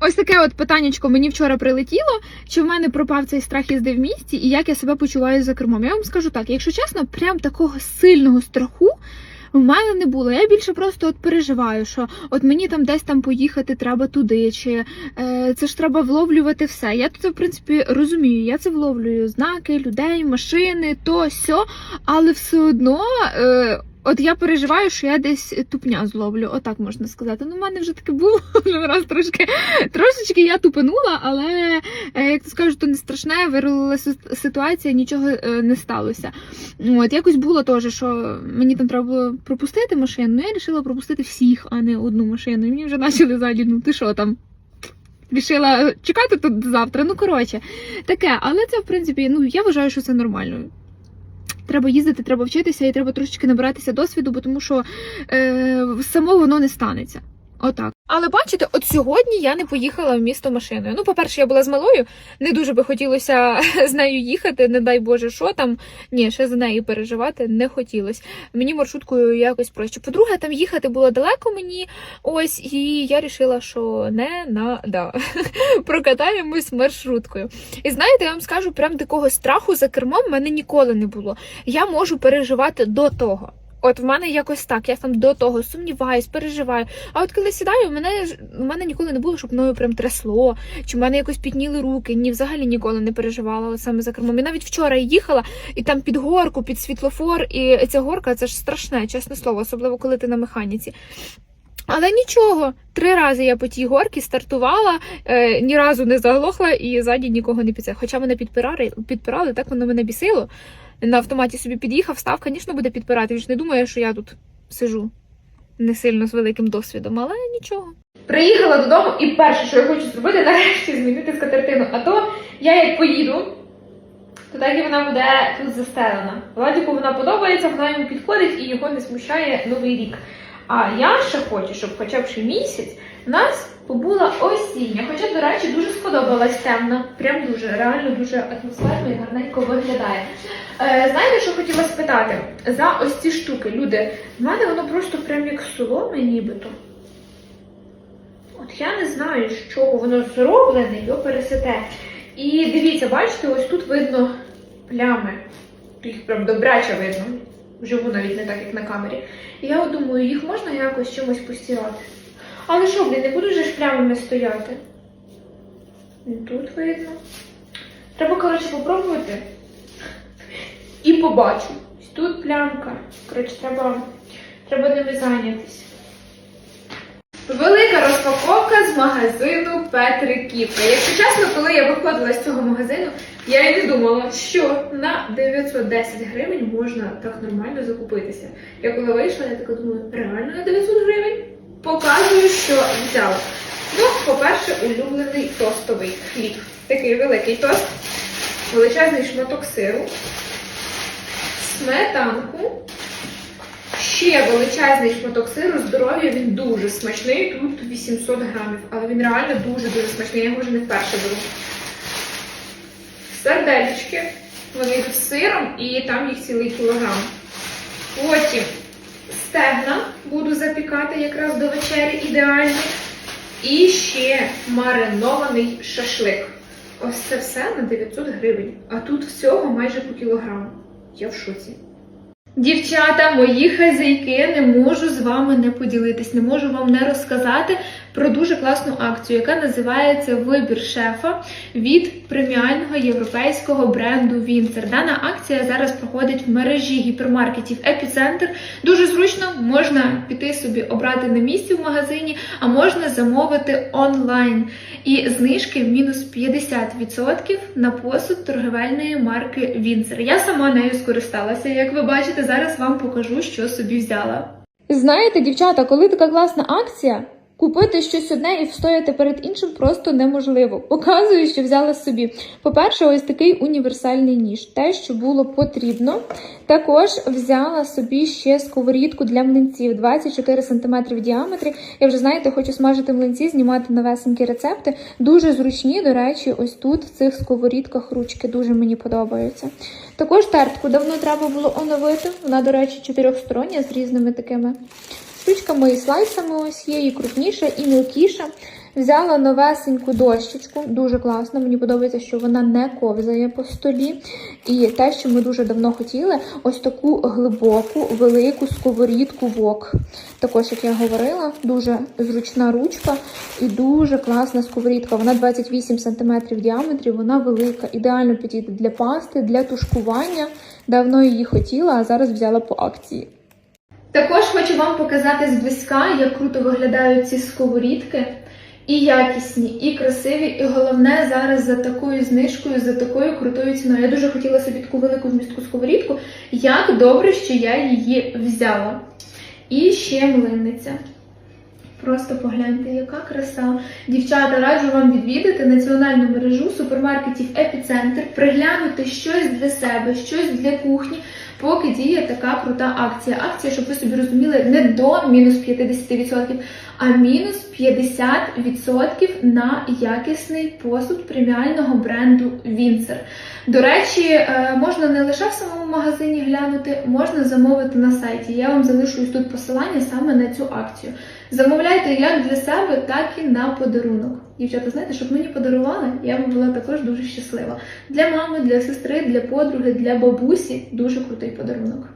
Ось таке от питаннячко мені вчора прилетіло. Чи в мене пропав цей страх їзди в місті, і як я себе почуваю за кермом? Я вам скажу так, якщо чесно, прям такого сильного страху. В мене не було. Я більше просто от переживаю, що от мені там десь там поїхати треба туди, чи е, це ж треба вловлювати все. Я це в принципі розумію. Я це вловлюю знаки, людей, машини, то сьо, але все одно. Е, От я переживаю, що я десь тупня зловлю, отак можна сказати. Ну, в мене вже таке було вже раз трошки трошечки я тупанула, але е, як то скажу, то не страшне, вирулила ситуація, нічого е, не сталося. От якось було теж, що мені там треба було пропустити машину. Ну я вирішила пропустити всіх, а не одну машину. І мені вже почали ззаді, ну ти що там? Рішила чекати тут завтра. Ну коротше, таке, але це в принципі, ну я вважаю, що це нормально. Треба їздити, треба вчитися і треба трошечки набиратися досвіду, бо тому що е, само воно не станеться. Отак. Але бачите, от сьогодні я не поїхала в місто машиною. Ну, по-перше, я була з малою, не дуже би хотілося з нею їхати, не дай Боже, що там. Ні, ще за нею переживати не хотілося. Мені маршруткою якось проще. По-друге, там їхати було далеко мені. Ось, і я вирішила, що не надо. Прокатаємось маршруткою. І знаєте, я вам скажу, прям такого страху за кермом в мене ніколи не було. Я можу переживати до того. От в мене якось так, я там до того сумніваюсь, переживаю. А от коли сідаю, мене в мене ніколи не було, щоб мною прям трясло, чи в мене якось підніли руки. Ні, взагалі ніколи не переживала саме за кермом. І навіть вчора їхала, і там під горку, під світлофор, і ця горка це ж страшне, чесне слово, особливо коли ти на механіці. Але нічого, три рази я по тій горці стартувала, е, ні разу не заглохла і ззаді нікого не підсе. Хоча мене підпирали, підпирали, так воно мене бісило. На автоматі собі під'їхав, став, звісно, буде підпирати. Він ж не думає, що я тут сижу не сильно з великим досвідом, але нічого. Приїхала додому, і перше, що я хочу зробити, нарешті змінити скатертину. А то я як поїду, то так і вона буде тут застелена. Владіку вона подобається, вона йому підходить і його не смущає новий рік. А я ще хочу, щоб хоча б ще місяць нас побула осіння. Хоча, до речі, дуже сподобалась темна. Прям дуже, реально дуже атмосферно і гарненько виглядає. Е, знаєте, що хотіла спитати? За ось ці штуки, люди, в мене воно просто прям як соломе нібито. От я не знаю, з чого воно зроблене, його пересете. І дивіться, бачите, ось тут видно плями. Їх прям добряче видно. Вживу навіть не так, як на камері. І я думаю, їх можна якось чимось постирати. Але що, блін, не будуть же ж плямами стояти? Тут видно. Треба, коротше, попробувати. І побачу. Тут плямка. Коротше, треба, треба ними зайнятися. Велика розпаковка з магазину Петри Петриківка. Якщо чесно, коли я виходила з цього магазину, я і не думала, що на 910 гривень можна так нормально закупитися. Я коли вийшла, я така думаю, реально на 900 гривень? Показую, що взяла. Ну, по-перше, улюблений тостовий хліб. Такий великий тост, величезний шматок сиру, сметанку, ще величезний шматок сиру, здоров'я, він дуже смачний, тут 800 грамів, але він реально дуже-дуже смачний, я його вже не вперше беру. Сардельки, вони з сиром і там їх цілий кілограм. Потім стегна буду запікати якраз до вечері ідеальні. І ще маринований шашлик. Ось це все на 900 гривень. А тут всього майже по кілограму. Я в шоці. Дівчата, мої хазяйки, не можу з вами не поділитись, не можу вам не розказати про дуже класну акцію, яка називається Вибір шефа від преміального європейського бренду Вінцер. Дана акція зараз проходить в мережі гіпермаркетів Епіцентр. Дуже зручно можна піти собі обрати на місці в магазині, а можна замовити онлайн. І знижки мінус 50% на посуд торговельної марки Вінцер. Я сама нею скористалася. Як ви бачите, зараз вам покажу, що собі взяла. Знаєте, дівчата, коли така класна акція, купити щось одне і встояти перед іншим просто неможливо. Показую, що взяла собі. По-перше, ось такий універсальний ніж, те, що було потрібно. Також взяла собі ще сковорідку для млинців 24 см в діаметрі. Я вже знаєте, хочу смажити млинці, знімати новесенькі рецепти. Дуже зручні, до речі, ось тут в цих сковорідках ручки дуже мені подобаються. Також тертку давно треба було оновити. Вона, до речі, чотирьохстороння з різними такими штучками і слайсами ось є, і крупніша, і мілкіша. Взяла новесеньку дощечку, дуже класно. Мені подобається, що вона не ковзає по столі. І те, що ми дуже давно хотіли, ось таку глибоку, велику сковорідку вок. Також, як я говорила, дуже зручна ручка і дуже класна сковорідка. Вона 28 см в діаметрі, вона велика, ідеально підійде для пасти, для тушкування. Давно її хотіла, а зараз взяла по акції. Також хочу вам показати зблизька, як круто виглядають ці сковорідки. І якісні, і красиві, і головне зараз за такою знижкою, за такою крутою ціною. Я дуже хотіла собі таку велику вмістку сковорідку. Як добре, що я її взяла. І ще млинниця. Просто погляньте, яка краса. Дівчата, раджу вам відвідати національну мережу супермаркетів Епіцентр, приглянути щось для себе, щось для кухні, поки діє така крута акція. Акція, щоб ви собі розуміли, не до мінус 50%, а мінус 50% на якісний посуд преміального бренду Вінцер. До речі, е, можна не лише в самому магазині глянути, можна замовити на сайті. Я вам залишу тут посилання саме на цю акцію. Замовляйте Купляйте як для себе, так і на подарунок. Дівчата, знаєте, щоб мені подарували, я б була також дуже щаслива. Для мами, для сестри, для подруги, для бабусі дуже крутий подарунок.